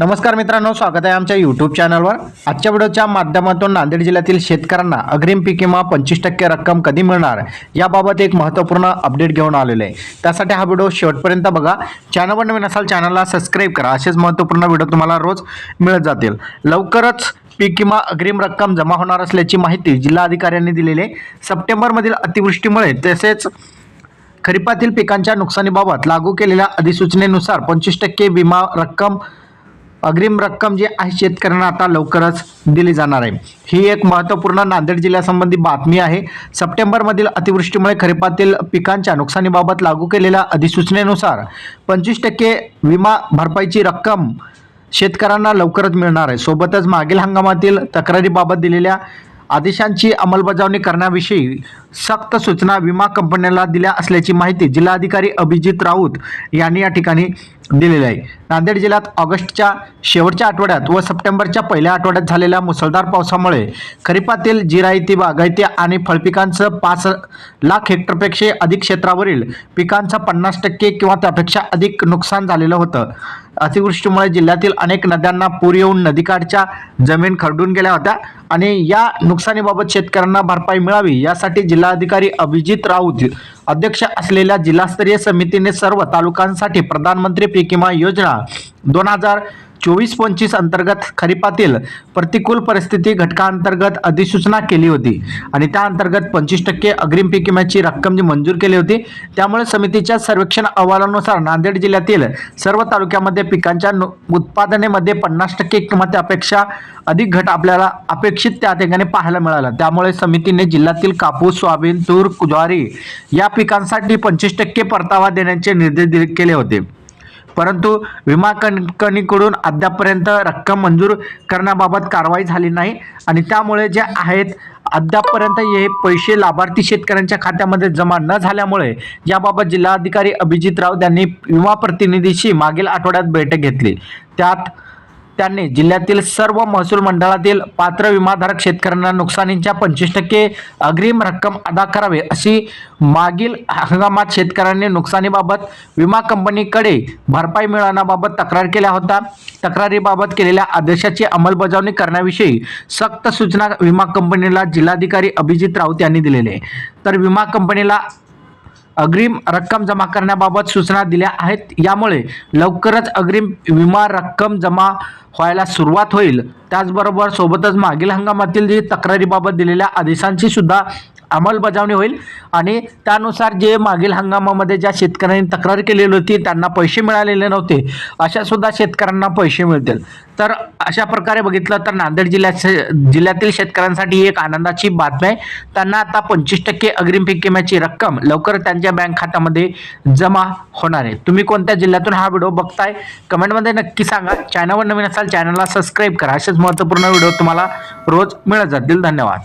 नमस्कार मित्रांनो स्वागत आहे आमच्या यूट्यूब चॅनलवर आजच्या व्हिडिओच्या माध्यमातून नांदेड जिल्ह्यातील शेतकऱ्यांना अग्रिम पीक विमा पंचवीस टक्के रक्कम कधी मिळणार? याबाबत एक महत्त्वपूर्ण अपडेट घेऊन आलेलो आहे. त्यासाठी हा व्हिडिओ शेवटपर्यंत बघा. चॅनलवर नवीन असाल चॅनलला सबस्क्राईब करा. असेच महत्त्वपूर्ण व्हिडिओ तुम्हाला रोज मिळत जातील. लवकरच पीक विमा अग्रिम रक्कम जमा होणार असल्याची माहिती जिल्हाधिकाऱ्यांनी दिलेली आहे. सप्टेंबरमधील अतिवृष्टीमुळे तसेच खरीपातील पिकांच्या नुकसानीबाबत लागू केलेल्या अधिसूचनेनुसार पंचवीस टक्के विमा रक्कम अग्रिम रक्कम जी आहे शेतकऱ्यांना आता लवकरच दिली जाणार आहे. ही एक महत्त्वपूर्ण नांदेड जिल्ह्यासंबंधी बातमी आहे. सप्टेंबरमधील अतिवृष्टीमुळे खरीपातील पिकांच्या नुकसानीबाबत लागू केलेल्या अधिसूचनेनुसार पंचवीस टक्के विमा भरपाईची रक्कम शेतकऱ्यांना लवकरच मिळणार आहे. सोबतच मागील हंगामातील तक्रारीबाबत दिलेल्या आदेशांची अंमलबजावणी करण्याविषयी सक्त सूचना विमा कंपन्यांना दिल्या असल्याची माहिती जिल्हाधिकारी अभिजित राऊत यांनी या ठिकाणी दिलेली आहे. नांदेड जिल्ह्यात ऑगस्टच्या शेवटच्या आठवड्यात व सप्टेंबरच्या पहिल्या आठवड्यात झालेल्या मुसळधार पावसामुळे खरीपातील जिरायती बागायती आणि फळपिकांचं पाच लाख हेक्टरपेक्षा अधिक क्षेत्रावरील पिकांचं पन्नास टक्के किंवा त्यापेक्षा अधिक नुकसान झालेलं होतं. अतिवृष्टीमुळे जिल्ह्यातील अनेक नद्यांना पूर येऊन नदीकाठच्या जमीन खरडून गेल्या होत्या. आणि या नुकसानीबाबत शेतकऱ्यांना भरपाई मिळावी यासाठी जिल्हाधिकारी अभिजित राऊत अध्यक्ष असलेल्या जिल्हास्तरीय समितीने सर्व तालुक्यांसाठी प्रधानमंत्री पीक विमा योजना दोन हजार चोवीस पंचवीस अंतर्गत खरीपातील प्रतिकूल परिस्थिती घटकांतर्गत अधिसूचना केली होती. आणि त्या अंतर्गत पंचवीस टक्के अग्रिम पीक विम्याची रक्कम जी मंजूर केली होती त्यामुळे समितीच्या सर्वेक्षण अहवालानुसार नांदेड जिल्ह्यातील सर्व तालुक्यामध्ये पिकांच्या उत्पादनेमध्ये पन्नास टक्के किंवा त्यापेक्षा अधिक घट आपल्याला अपेक्षित त्या ठिकाणी पाहायला मिळाला. त्यामुळे समितीने जिल्ह्यातील कापूस सोयाबीन तूर ज्वारी या पिकांसाठी पंचवीस टक्के परतावा देण्याचे निर्देश केले होते. परंतु विमा कंपनीकडून अद्यापपर्यंत रक्कम मंजूर करण्याबाबत कारवाई झाली नाही आणि त्यामुळे जे आहेत अद्यापपर्यंत हे पैसे लाभार्थी शेतकऱ्यांच्या खात्यामध्ये जमा न झाल्यामुळे याबाबत जिल्हाधिकारी अभिजित राऊत यांनी विमा प्रतिनिधीशी मागील आठवड्यात बैठक घेतली. त्यात त्यांनी जिल्ह्यातील सर्व महसूल मंडळातील पात्र विमाधारक शेतकऱ्यांना नुकसानीच्या पंचवीस टक्के अग्रिम रक्कम अदा करावी अशी मागील हंगामात शेतकऱ्यांनी नुकसानीबाबत विमा कंपनीकडे भरपाई मिळवण्याबाबत तक्रार केल्या होत्या. तक्रारीबाबत केलेल्या आदेशाची अंमलबजावणी करण्याविषयी सक्त सूचना विमा कंपनीला जिल्हाधिकारी अभिजित राऊत यांनी दिलेले तर विमा कंपनीला अग्रिम रक्कम जमा करण्याबाबत सूचना दिल्या आहेत. यामुळे लवकरच अग्रिम विमा रक्कम जमा व्हायला सुरुवात होईल. त्याचबरोबर सोबतच मागील हंगामातील जी तक्रारीबाबत दिलेल्या आदेशांची सुद्धा अंमलबजावणी होईल. आणि त्यानुसार जे मागील हंगामामध्ये ज्या शेतकऱ्यांनी तक्रार केलेली होती त्यांना पैसे मिळालेले नव्हते अशा सुद्धा शेतकऱ्यांना पैसे मिळतील. तर अशा प्रकारे बघितलं तर नांदेड जिल्ह्यात जिल्ह्यातील शेतकऱ्यांसाठी एक आनंदाची बातमी आहे. त्यांना आता पंचवीस टक्के अग्रिम पीक विम्याची रक्कम लवकर त्यांच्या बँक खात्यामध्ये जमा होणार आहे. तुम्ही कोणत्या जिल्ह्यातून हा व्हिडिओ बघताय कमेंटमध्ये नक्की सांगा. चॅनलवर नवीन असाल चॅनलला सबस्क्राईब करा. असेच महत्त्वपूर्ण व्हिडिओ तुम्हाला रोज मिळत जातील. धन्यवाद.